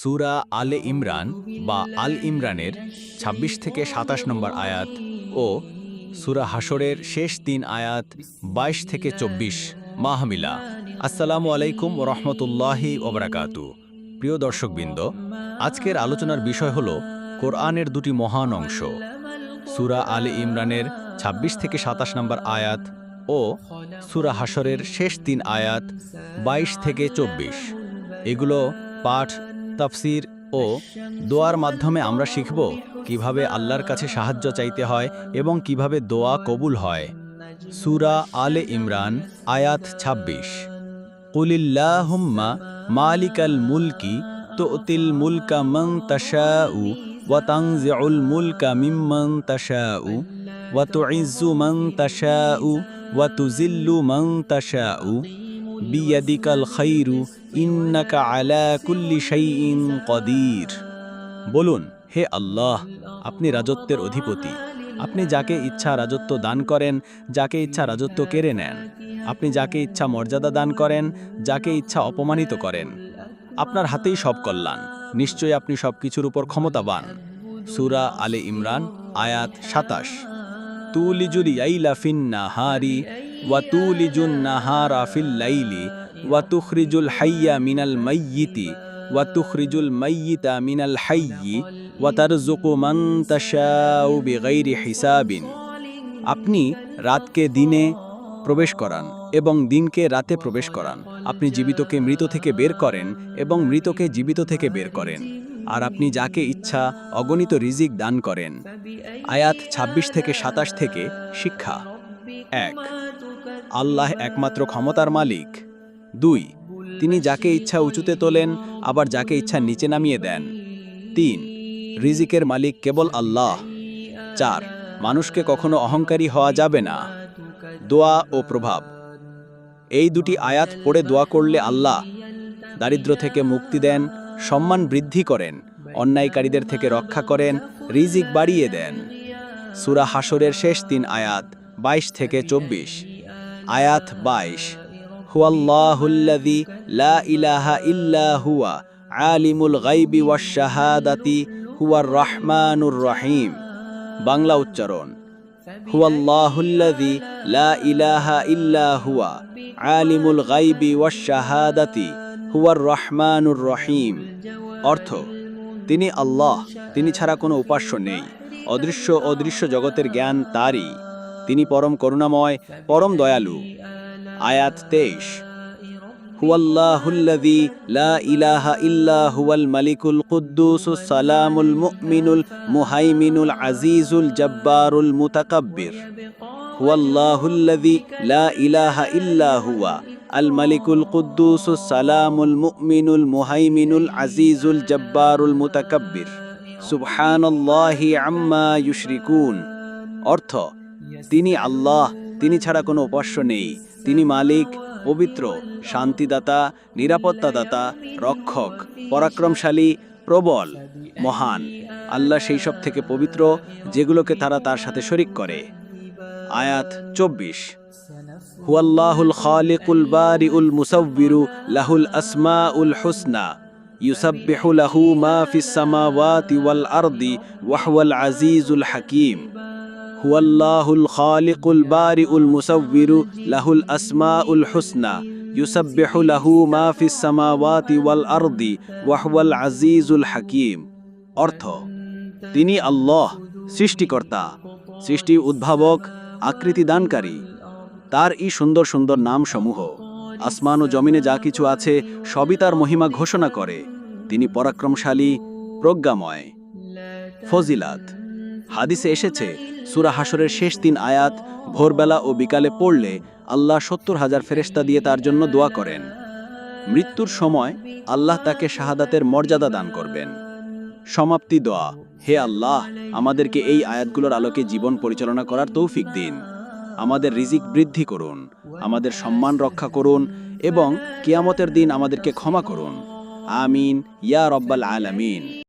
সুরা আলে ইমরান বা আল ইমরানের ২৬ থেকে সাতাশ নম্বর আয়াত ও সুরা হাসরের শেষ তিন আয়াত ২২ থেকে চব্বিশ মাহমিলা। আসসালামু আলাইকুম রহমতুল্লাহি ওবরাকাতু প্রিয় দর্শকবৃন্দ, আজকের আলোচনার বিষয় হল কোরআনের দুটি মহান অংশ, সুরা আলে ইমরানের ২৬ থেকে সাতাশ নম্বর আয়াত ও সুরা হাসরের শেষ তিন আয়াত ২২ থেকে চব্বিশ। এগুলো পাঠ তাফসির ও দোয়ার মাধ্যমে আমরা শিখব কীভাবে আল্লাহর কাছে সাহায্য চাইতে হয় এবং কীভাবে দোয়া কবুল হয়। সুরা আলে ইমরান, আয়াত ২৬ কুলিল্লাহুম্মা মালিকাল মুলকি তুতিল মুলকা মান তাশাউ ওয়া তানজিউল মুলকা মিম্মান তাশাউ ওয়া তুইজ্জু মান তাশাউ ওয়া তুজিল্লু মান তাশাউ। বিয়াদিকাল খাইরু কদির। বলুন, হে আল্লাহ, আপনি রাজত্বের অধিপতি। আপনি যাকে ইচ্ছা রাজত্ব দান করেন, যাকে ইচ্ছা রাজত্ব কেড়ে নেন। আপনি যাকে ইচ্ছা মর্যাদা দান করেন, যাকে ইচ্ছা অপমানিত করেন। আপনার হাতেই সব কল্যাণ। নিশ্চয়ই আপনি সব কিছুর উপর ক্ষমতাবান। সুরা আলে ইমরান, আয়াত সাতাশ। তুলিজুল ইয়াইলা ফিন নাহারি ওয়া তুলিজুন নাহারা ফিল লাইলি ওয়া তুখরিজুল হাইয়া মিনাল মাইয়িতি ওয়া তুখরিজুল মাইয়িতা মিনাল হাইয়ি ওয়া তারযুকু মান তাশাউ বিগাইরি আপনি রাতকে দিনে প্রবেশ করান এবং দিনকে রাতে প্রবেশ করান। আপনি জীবিতকে মৃত থেকে বের করেন এবং মৃতকে জীবিত থেকে বের করেন। আর আপনি যাকে ইচ্ছা অগণিত রিজিক দান করেন। আয়াত ২৬ থেকে সাতাশ থেকে শিক্ষা এক। আল্লাহ একমাত্র ক্ষমতার মালিক। দুই, তিনি যাকে ইচ্ছা উঁচুতে তোলেন, আবার যাকে ইচ্ছা নিচে নামিয়ে দেন। তিন, রিজিকের মালিক কেবল আল্লাহ। চার, মানুষকে কখনো অহংকারী হওয়া যাবে না। দোয়া ও প্রভাব। এই দুটি আয়াত পড়ে দোয়া করলে আল্লাহ দারিদ্র থেকে মুক্তি দেন, সম্মান বৃদ্ধি করেন, অন্যায়কারীদের থেকে রক্ষা করেন, রিজিক বাড়িয়ে দেন। সুরা হাসরের শেষ তিন আয়াত ২২ থেকে চব্বিশ। আয়াত বাইশ। হুয়াল্লাহুল্লাযী লা ইলাহা ইল্লা হুয়া, আলিমুল গাইবি ওয়াশ শাহাদাতি হুয়ার রহমানুর রহিম। বাংলা উচ্চারণ, হুয়াল্লাহুল্লাযী লা ইলাহা ইল্লা হুয়া, আলিমুল গাইবি ওয়াশ শাহাদাতি হুয়ার রহমানুর রহিম। অর্থ, তিনি আল্লাহ, তিনি ছাড়া কোনো উপাস্য নেই। অদৃশ্য অদৃশ্য জগতের জ্ঞান তারই। তিনি পরম করুণাময়, পরম দয়ালু। আয়াত তেইশ। হুয়াল্লাহুল্লাযী লা ইলাহা ইল্লা হুয়াল মালিকুল কুদ্দুসুস সালামুল মুমিনুল মুহাইমিনুল আজিজুল জব্বারুল মুতাকাব্বির। হুয়াল্লাহুল্লাযী লা ইলাহা ইল্লা আল মালিকুল কুদ্দুসুস সালামুল মুমিনুল মুহাইমিনুল আজিজুল জব্বারুল মুতাকাব্বির। সুবহানাল্লাহি আম্মা ইউশরিকুন। অর্থ তিনি আল্লাহ, তিনি ছাড়া কোনো উপাস্য নেই। তিনি মালিক, পবিত্র, শান্তিদাতা, নিরাপত্তাদাতা, রক্ষক, পরাক্রমশালী, প্রবল, মহান। আল্লাহ সেই সব থেকে পবিত্র, যেগুলোকে তারা তার সাথে শরিক করে। আয়াত চব্বিশ। হুয়াল্লাহুল খালিকুল বারি উল মুসাব্বিরু লাহুল আসমাউল হুসনা। ইউসাব্বিহু লাহু মা ফিস সামাওয়াতি ওয়াল আরদি ওয়াহুয়াল আজিজুল হাকিম। হুয়াল্লাহুল খালিকুল বারিউল মুসাব্বিরু লাহুল আসমাউল হুসনা, ইউসাব্বিহু লাহু মা ফিস সামাওয়াতি ওয়াল আরদি ওয়াহুয়াল আজিজুল হাকিম। অর্থ, তিনি আল্লাহ, সৃষ্টিকর্তা সৃষ্টি উদ্ভাবক আকৃতি দানকারী তার ই সুন্দর সুন্দর নামসমূহ, আসমান ও জমিনে যা কিছু আছে, সবই তার মহিমা ঘোষণা করে। তিনি পরাক্রমশালী, প্রজ্ঞাময়, ফজিলাত। হাদিসে এসেছে, সুরা হাসরের শেষ তিন আয়াত, ভোরবেলা ও বিকালে পড়লে আল্লাহ সত্তর হাজার ফেরেস্তা দিয়ে তার জন্য দোয়া করেন। মৃত্যুর সময় আল্লাহ তাকে শাহাদাতের মর্যাদা দান করবেন। সমাপ্তি দোয়া, হে আল্লাহ, আমাদেরকে এই আয়াতগুলোর আলোকে জীবন পরিচালনা করার তৌফিক দিন। আমাদের রিজিক বৃদ্ধি করুন, আমাদের সম্মান রক্ষা করুন এবং কিয়ামতের দিন আমাদেরকে ক্ষমা করুন। আমিন, ইয়া রব্বাল আলামিন।